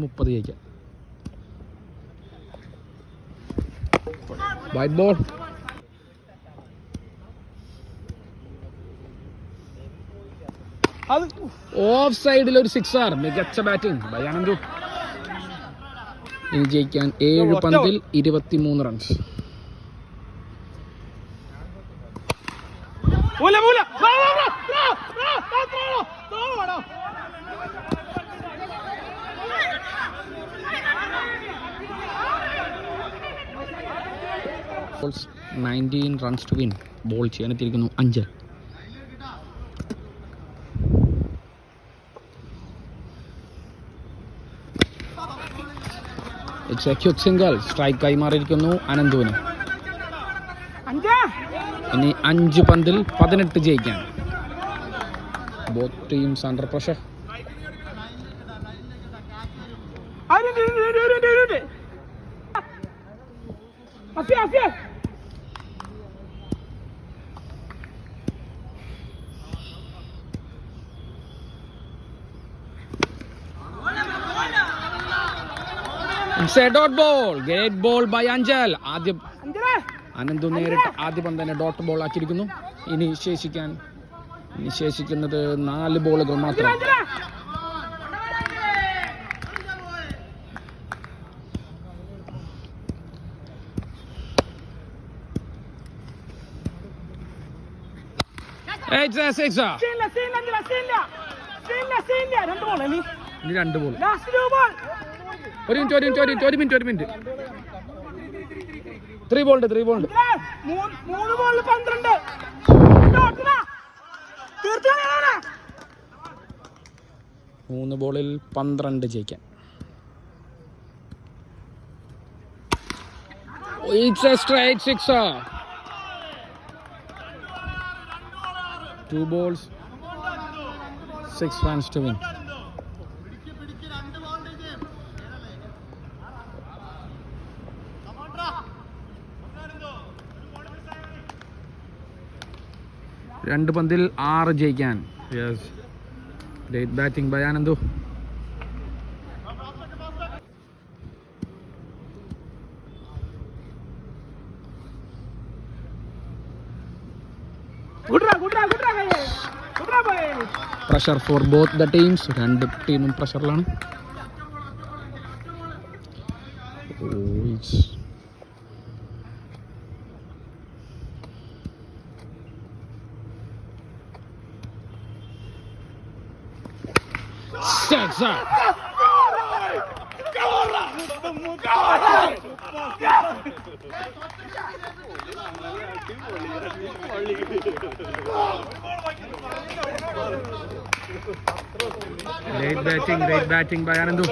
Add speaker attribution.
Speaker 1: മുപ്പത് ജയിക്കാം white ball of സൈഡിൽ ഒരു സിക്സർ മികച്ച ബാറ്റിംഗ് ബയാനന്ദു ഇനി ജയിക്കാൻ ഏഴ് പന്തിൽ ഇരുപത്തിമൂന്ന് റൺസ്
Speaker 2: മൂല മൂല
Speaker 1: nineteen runs to win ball ചെയ്യാനെത്തിയിരിക്കുന്നു. അഞ്ച്. ചെക്യുത് സിംഗൽ സ്ട്രൈക്കായി മാറിയിരിക്കുന്നു. അനന്തുവിന്. ഇനി അഞ്ച് പന്തിൽ പതിനെട്ട് ജയിക്കാൻ.
Speaker 2: both teams
Speaker 1: under pressure. Dot ball gate ball by Anchal ആദ്യം അനന്തു നേരിട്ട് ആദ്യം തന്നെ ഡോട്ട് ബോൾ ആക്കിയിരിക്കുന്നു. ഇനി ശേഷിക്കാൻ ശേഷിക്കുന്നത് നാല് ബോളുകൾ മാത്രം.
Speaker 2: രണ്ട്
Speaker 1: ബോൾ ഒരു മിനിറ്റ് ഒരു മിനിറ്റ് ഒരു മിനിറ്റ് ഒരു മിനിറ്റ് ത്രീ ബോൾ
Speaker 2: പന്ത്രണ്ട്.
Speaker 1: മൂന്ന് ബോളിൽ പന്ത്രണ്ട് ജയിക്കാൻ. Two balls six runs to win രണ്ട് പന്തിൽ ആറ് ജയിക്കാൻ. Yes great batting by Anandu. Pressure for both the teams രണ്ട് ടീമും പ്രഷറിലാണ് Сердце! Late batting, late batting by Anandu.